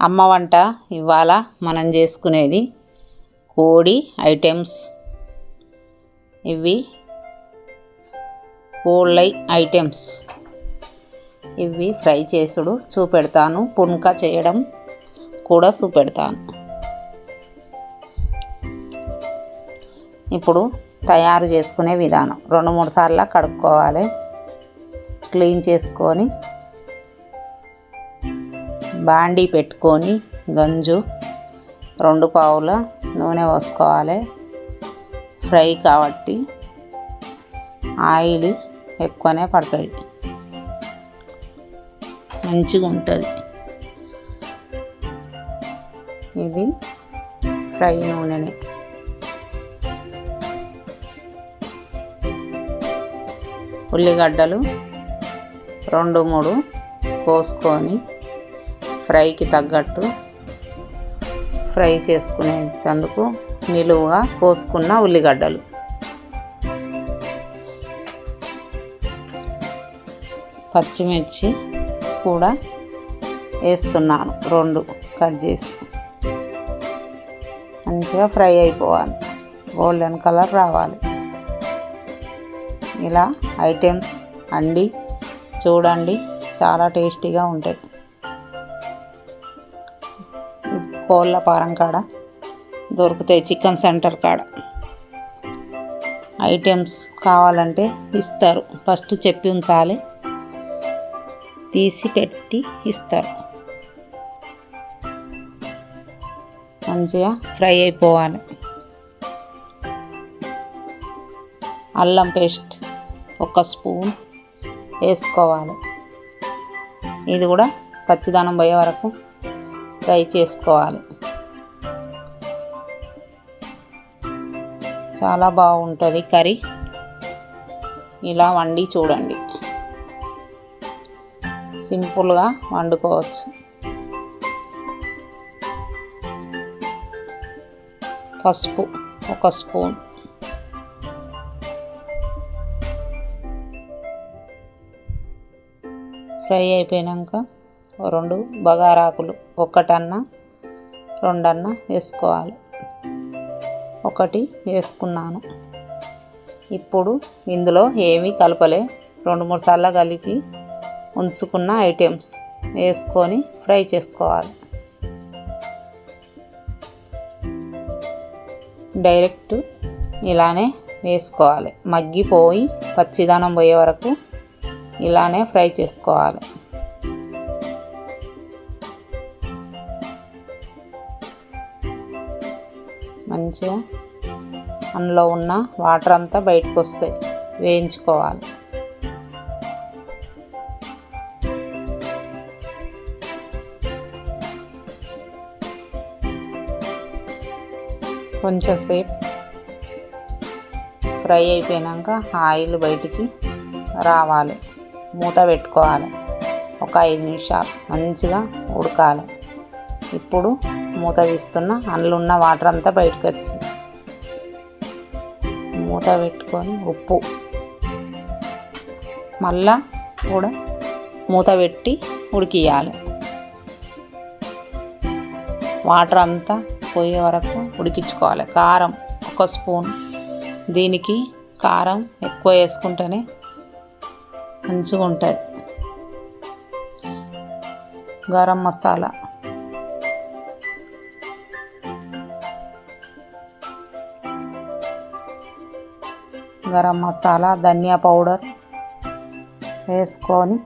అమ్మ వంట ఇవాళ మనం చేసుకునేది కోడి ఐటమ్స్. ఇవి కోళ్ళై ఐటమ్స్. ఇవి ఫ్రై చేసుడు చూపెడతాను. పున్క చేయడం కూడా చూపెడతాను. ఇప్పుడు తయారు చేసుకునే విధానం. రెండు మూడు సార్లు కడుక్కోవాలి. క్లీన్ చేసుకొని బాండీ పెట్టుకొని గంజు రెండు పావుల నూనె పోసుకోవాలి. ఫ్రై కాబట్టి ఆయిల్ ఎక్కువనే పడుతుంది మంచిగా ఉంటుంది. ఇది ఫ్రై నూనెనే. ఉల్లిగడ్డలు రెండు మూడు కోసుకొని ఫ్రైకి తగ్గట్టు ఫ్రై చేసుకునేందుకు నిలువుగా కోసుకున్న ఉల్లిగడ్డలు. పచ్చిమిర్చి కూడా వేస్తున్నాను రెండు కట్ చేసి. మంచిగా ఫ్రై అయిపోవాలి గోల్డెన్ కలర్ రావాలి. ఇలా ఐటమ్స్ అండి చూడండి చాలా టేస్టీగా ఉంటాయి. కోళ్ళ పారం కాడ దొరుకుతాయి చికెన్ సెంటర్ కాడ. ఐటమ్స్ కావాలంటే ఇస్తారు. ఫస్ట్ చెప్పి ఉంచాలి. తీసి పెట్టి ఇస్తారు. మంచిగా ఫ్రై అయిపోవాలి. అల్లం పేస్ట్ ఒక స్పూన్ వేసుకోవాలి. ఇది కూడా పచ్చిదనం పోయే వరకు ఫ్రై చేసుకోవాలి. చాలా బాగుంటుంది కర్రీ. ఇలా వండి చూడండి. సింపుల్గా వండుకోవచ్చు. పసుపు ఒక స్పూన్. ఫ్రై అయిపోయాక రెండు బగారాకులు ఒకటన్నా రెండన్న వేసుకోవాలి. ఒకటి వేసుకున్నాను. ఇప్పుడు ఇందులో ఏమీ కలపలే. రెండు మూడు సార్లు కలిపి ఉంచుకున్న ఐటమ్స్ వేసుకొని ఫ్రై చేసుకోవాలి. డైరెక్ట్ ఇలానే వేసుకోవాలి. మగ్గిపోయి పచ్చిదనం పోయే వరకు ఇలానే ఫ్రై చేసుకోవాలి. మంచిగా అందులో ఉన్న వాటర్ అంతా బయటకు వస్తాయి. వేయించుకోవాలి. కొంచెం సేపు ఫ్రై అయిపోయాక ఆయిల్ బయటికి రావాలి. మూత పెట్టుకోవాలి. ఒక ఐదు నిమిషాలు మంచిగా ఉడకాలి. ఇప్పుడు మూత తీస్తున్న అందులో ఉన్న వాటర్ అంతా బయటకు వచ్చింది. మూత పెట్టుకొని ఉప్పు. మళ్ళా కూడా మూత పెట్టి ఉడికియాలి వాటర్ అంతా పోయే వరకు ఉడికించుకోవాలి. కారం ఒక స్పూన్. దీనికి కారం ఎక్కువ వేసుకుంటేనే మంచిగా ఉంటుంది గరం మసాలా. గరం మసాలా ధనియా పౌడర్ వేసుకొని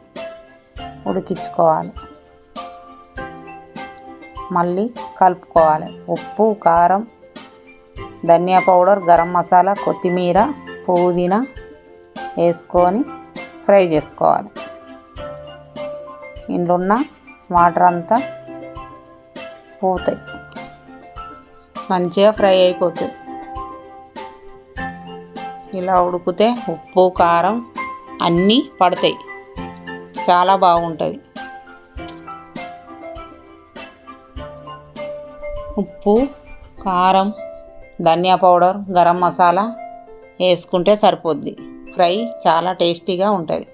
ఉడికించుకోవాలి. మళ్ళీ కలుపుకోవాలి. ఉప్పు కారం ధనియా పౌడర్ గరం మసాలా కొత్తిమీర పుదీనా వేసుకొని ఫ్రై చేసుకోవాలి. ఇందులో ఉన్న వాటర్ అంతా పోతాయి. మంచిగా ఫ్రై అయిపోతుంది. ఇలా ఉడికితే ఉప్పు కారం అన్నీ పడతాయి. చాలా బాగుంటుంది. ఉప్పు కారం ధనియా పౌడర్ గరం మసాలా వేసుకుంటే సరిపోద్ది. ఫ్రై చాలా టేస్టీగా ఉంటుంది.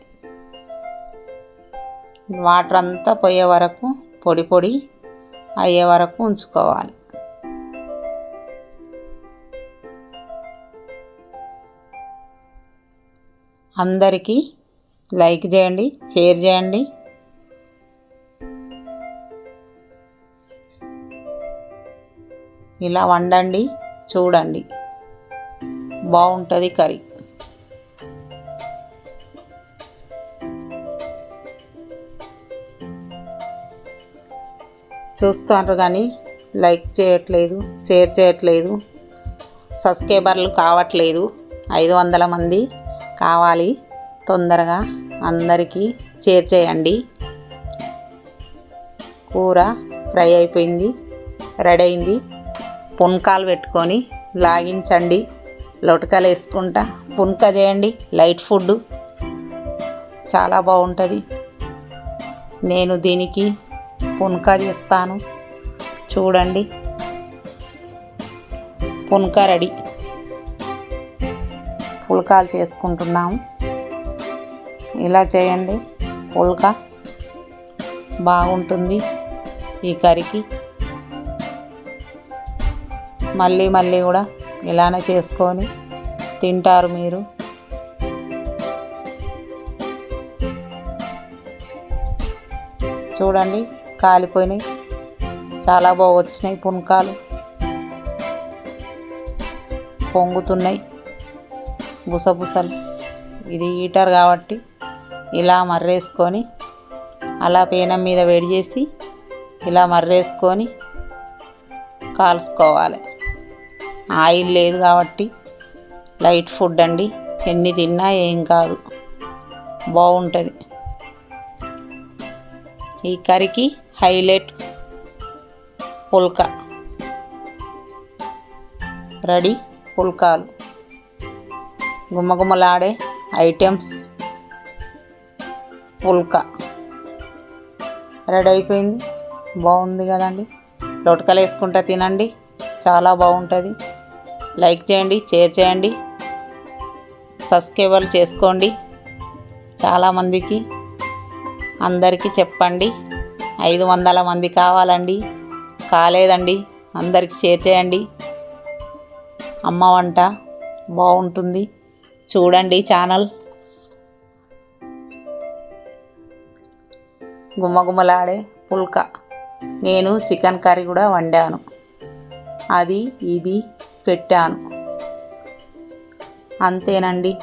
వాటర్ అంతా పోయే వరకు పొడి పొడి అయ్యే వరకు ఉంచుకోవాలి. అందరికీ లైక్ చేయండి షేర్ చేయండి. ఇలా వండండి చూడండి. బాగుంటుంది కర్రీ. చూస్తున్నారు కానీ లైక్ చేయట్లేదు షేర్ చేయట్లేదు. సబ్స్క్రైబర్లు కావట్లేదు. ఐదు వందల మంది. కావాలి. తొందరగా అందరికీ చేర్చేయండి. కూర ఫ్రై అయిపోయింది రెడీ అయింది. పున్కాలు పెట్టుకొని లాగించండి. లొటకలు వేసుకుంటా పున్క చేయండి. లైట్ ఫుడ్ చాలా బాగుంటుంది. నేను దీనికి పుణక చేస్తాను. చూడండి. పుణక రెడీ. పుల్కాలు చేసుకుంటున్నాము ఇలా చేయండి. పుల్కా బాగుంటుంది ఈ కర్రీకి. మళ్ళీ మళ్ళీ కూడా ఇలానే చేసుకొని తింటారు మీరు. చూడండి కాలిపోయినాయి. చాలా బాగా వచ్చినాయి పుణకాలు పొంగుతున్నాయి. బుసబుసలు. ఇది హీటర్ కాబట్టి ఇలా మర్రేసుకొని అలా పేనం మీద వేడి చేసి ఇలా మర్రేసుకొని కాల్చుకోవాలి. ఆయిల్ లేదు కాబట్టి లైట్ ఫుడ్ అండి. ఎన్ని తిన్నా ఏం కాదు. బాగుంటుంది. ఈ కర్రీకి హైలైట్ పుల్కా. రెడీ పుల్కాలు. గుమ్మగుమ్మలాడే ఐటమ్స్. పుల్క. రెడీ అయిపోయింది. బాగుంది కదండి. లొటకలు వేసుకుంటా తినండి. చాలా బాగుంటుంది. లైక్ చేయండి షేర్ చేయండి. సబ్స్క్రైబర్లు చేసుకోండి. చాలామందికి అందరికీ చెప్పండి. ఐదు వందల మంది కావాలండి. కాలేదండి. అందరికీ షేర్ చేయండి. అమ్మ వంట బాగుంటుంది. చూడండి ఛానల్. గుమ్మగుమ్మలాడే పుల్క. నేను చికెన్ కర్రీ కూడా వండాను. అది ఇది పెట్టాను. అంతేనండి.